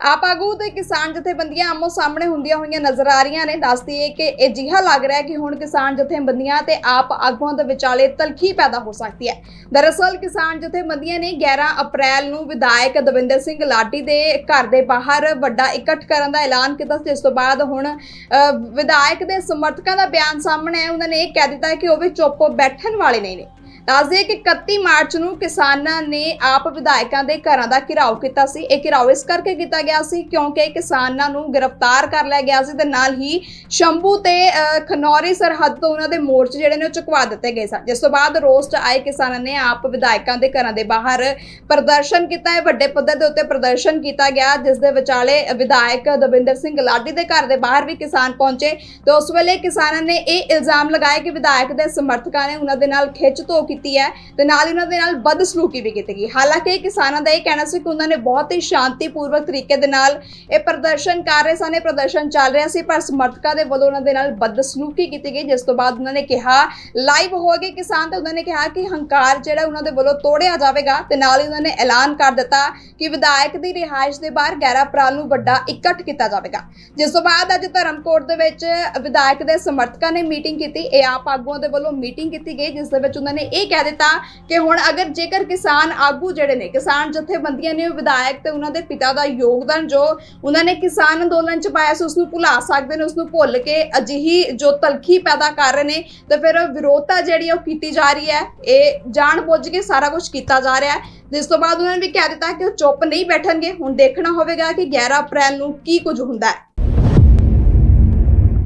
ਆਪ ਆਗੂ ਤੇ ਕਿਸਾਨ ਜਥੇਬੰਦੀਆਂ ਆਮੋ ਸਾਹਮਣੇ ਹੁੰਦੀਆਂ ਹੋਈਆਂ ਨਜ਼ਰ ਆ ਰਹੀਆਂ ਨੇ। ਦੱਸਦੀ ਹੈ ਕਿ ਇਹ ਜਿਹਾ ਲੱਗ ਰਿਹਾ ਕਿ ਹੁਣ ਕਿਸਾਨ ਜਥੇਬੰਦੀਆਂ ਤੇ ਆਪ ਆਗੂਆਂ ਦੇ ਵਿਚਾਲੇ ਤਲਖੀ ਪੈਦਾ ਹੋ ਸਕਦੀ ਹੈ। ਦਰਅਸਲ ਕਿਸਾਨ ਜਥੇਬੰਦੀਆਂ ਨੇ 11 ਅਪ੍ਰੈਲ ਨੂੰ ਵਿਧਾਇਕ ਦਵਿੰਦਰ ਸਿੰਘ ਲਾਡੀ ਦੇ ਘਰ ਦੇ ਬਾਹਰ ਵੱਡਾ ਇਕੱਠ ਕਰਨ ਦਾ ਐਲਾਨ ਕੀਤਾ ਸੀ। ਜਿਸ ਤੋਂ ਬਾਅਦ ਹੁਣ ਵਿਧਾਇਕ ਦੇ ਸਮਰਥਕਾਂ ਦਾ ਬਿਆਨ ਸਾਹਮਣੇ ਆਇਆ। ਉਹਨਾਂ ਨੇ ਇਹ ਕਹਿ ਦਿੱਤਾ ਕਿ ਉਹ ਵੀ ਚੁੱਪ ਬੈਠਣ ਵਾਲੇ ਨਹੀਂ ਨੇ। ਦੱਸਦੇ ਕਿ 31 ਮਾਰਚ ਨੂੰ ਕਿਸਾਨਾਂ ਨੇ ਆਪ ਵਿਧਾਇਕਾਂ ਦੇ ਘਰਾਂ ਦਾ ਘਿਰਾਓ ਕੀਤਾ ਸੀ। ਇਹ ਘਿਰਾਓ ਇਸ ਕਰਕੇ ਕੀਤਾ ਗਿਆ ਸੀ ਕਿਉਂਕਿ ਕਿਸਾਨਾਂ ਨੂੰ ਗ੍ਰਿਫਤਾਰ ਕਰ ਲਿਆ ਗਿਆ ਸੀ ਤੇ ਨਾਲ ਹੀ ਸ਼ੰਭੂ ਤੇ ਖਨੌਰੀ ਸਰਹੱਦ ਤੋਂ ਉਹਨਾਂ ਦੇ ਮੋਰਚੇ ਜਿਹੜੇ ਨੇ ਉਹ ਚੁਕਵਾ ਦਿੱਤੇ ਗਏ ਸਨ। ਜਿਸ ਤੋਂ ਬਾਅਦ ਰੋਸ 'ਚ ਆਏ ਕਿਸਾਨਾਂ ਨੇ ਆਪ ਵਿਧਾਇਕਾਂ ਦੇ ਘਰਾਂ ਦੇ ਬਾਹਰ ਪ੍ਰਦਰਸ਼ਨ ਕੀਤਾ ਹੈ ਵੱਡੇ ਪੱਧਰ ਦੇ ਉੱਤੇ ਪ੍ਰਦਰਸ਼ਨ ਕੀਤਾ ਗਿਆ, ਜਿਸ ਦੇ ਵਿਚਾਲੇ ਵਿਧਾਇਕ ਦਵਿੰਦਰ ਸਿੰਘ ਲਾਡੀ ਦੇ ਘਰ ਦੇ ਬਾਹਰ ਵੀ ਕਿਸਾਨ ਪਹੁੰਚੇ। ਤੇ ਉਸ ਵੇਲੇ ਕਿਸਾਨਾਂ ਨੇ ਇਹ ਇਲਜ਼ਾਮ ਲਗਾਇਆ ਕਿ ਵਿਧਾਇਕ ਦੇ ਸਮਰਥਕਾਂ ਨੇ ਉਹਨਾਂ ਦੇ ਨਾਲ ਖਿੱਚ ਧੋ ਕੀਤੀ ਕੀਤੀ ਹੈ ਤੇ ਨਾਲ ਹੀ ਉਹਨਾਂ ਦੇ ਨਾਲ ਬਦਸਲੂਕੀ ਵੀ ਕੀਤੀ ਗਈ। ਹਾਲਾਂਕਿ ਕਿਸਾਨਾਂ ਦਾ ਇਹ ਕਹਿਣਾ ਸੀ ਕਿ ਉਹਨਾਂ ਨੇ ਬਹੁਤ ਹੀ ਸ਼ਾਂਤੀਪੂਰਵਕ ਤਰੀਕੇ ਦੇ ਨਾਲ ਇਹ ਪ੍ਰਦਰਸ਼ਨ ਕਰ ਰਹੇ ਸਨ, ਇਹ ਪ੍ਰਦਰਸ਼ਨ ਚੱਲ ਰਿਹਾ ਸੀ, ਪਰ ਸਮਰਥਕਾਂ ਦੇ ਵੱਲੋਂ ਉਹਨਾਂ ਦੇ ਨਾਲ ਬਦਸਲੂਕੀ ਕੀਤੀ ਗਈ, ਜਿਸ ਤੋਂ ਬਾਅਦ ਉਹਨਾਂ ਨੇ ਕਿਹਾ ਲਾਈਵ ਹੋ ਗਏ ਕਿਸਾਨ, ਤੇ ਉਹਨਾਂ ਨੇ ਕਿਹਾ ਕਿ ਹੰਕਾਰ ਜਿਹੜਾ ਉਹਨਾਂ ਦੇ ਵੱਲੋਂ ਤੋੜਿਆ ਜਾਵੇਗਾ ਤੇ ਨਾਲ ਹੀ ਉਹਨਾਂ ਨੇ ਐਲਾਨ ਕਰ ਦਿੱਤਾ ਕਿ ਵਿਧਾਇਕ ਦੀ ਰਿਹਾਇਸ਼ ਦੇ ਬਾਹਰ 11 ਅਪ੍ਰੈਲ ਨੂੰ ਵੱਡਾ ਇਕੱਠ ਕੀਤਾ ਜਾਵੇਗਾ। ਜਿਸ ਤੋਂ ਬਾਅਦ ਅੱਜ ਧਰਮਕੋਟ ਦੇ ਵਿੱਚ ਵਿਧਾਇਕ ਦੇ ਸਮਰਥਕਾਂ ਨੇ ਮੀਟਿੰਗ ਕੀਤੀ, ਇਹ ਆਪ ਆਗੂਆਂ ਦੇ ਵੱਲੋਂ ਮੀਟਿੰਗ ਕੀਤੀ ਗਈ, ਜਿਸ ਦੇ ਵਿੱਚ ਉਹਨਾਂ ਨੇ ਇਹ ਕਹਿ ਦਿੱਤਾ ਕਿ ਹੁਣ ਅਗਰ ਜੇਕਰ ਕਿਸਾਨ ਆਗੂ ਜਿਹੜੇ ਨੇ, ਕਿਸਾਨ ਜਥੇਬੰਦੀਆਂ ਨੇ ਵਿਧਾਇਕ ਤੇ ਉਹਨਾਂ ਦੇ ਪਿਤਾ ਦਾ ਯੋਗਦਾਨ ਜੋ ਉਹਨਾਂ ਨੇ ਕਿਸਾਨ ਅੰਦੋਲਨ ਚ ਪਾਇਆ ਸੀ ਉਸ ਨੂੰ ਭੁਲਾ ਸਕਦੇ ਨੇ ਉਸ ਨੂੰ ਭੁੱਲ ਕੇ ਅਜਿਹੀ ਜੋ ਤਲਖੀ ਪੈਦਾ ਕਰ ਰਹੇ ਨੇ, ਤੇ ਫਿਰ ਵਿਰੋਧਤਾ ਜਿਹੜੀ ਉਹ ਕੀਤੀ ਜਾ ਰਹੀ ਹੈ, ਇਹ ਜਾਣ ਬੁੱਝ ਕੇ ਸਾਰਾ ਕੁਝ ਕੀਤਾ ਜਾ ਰਿਹਾ ਹੈ। ਜਿਸ ਤੋਂ ਬਾਅਦ ਉਹਨਾਂ ਨੇ ਵੀ ਕਹਿ ਦਿੱਤਾ ਕਿ ਉਹ ਚੁੱਪ ਨਹੀਂ ਬੈਠਣਗੇ। ਹੁਣ ਦੇਖਣਾ ਹੋਵੇਗਾ ਕਿ 11 ਅਪ੍ਰੈਲ ਨੂੰ ਕੀ ਕੁਝ ਹੁੰਦਾ ਹੈ।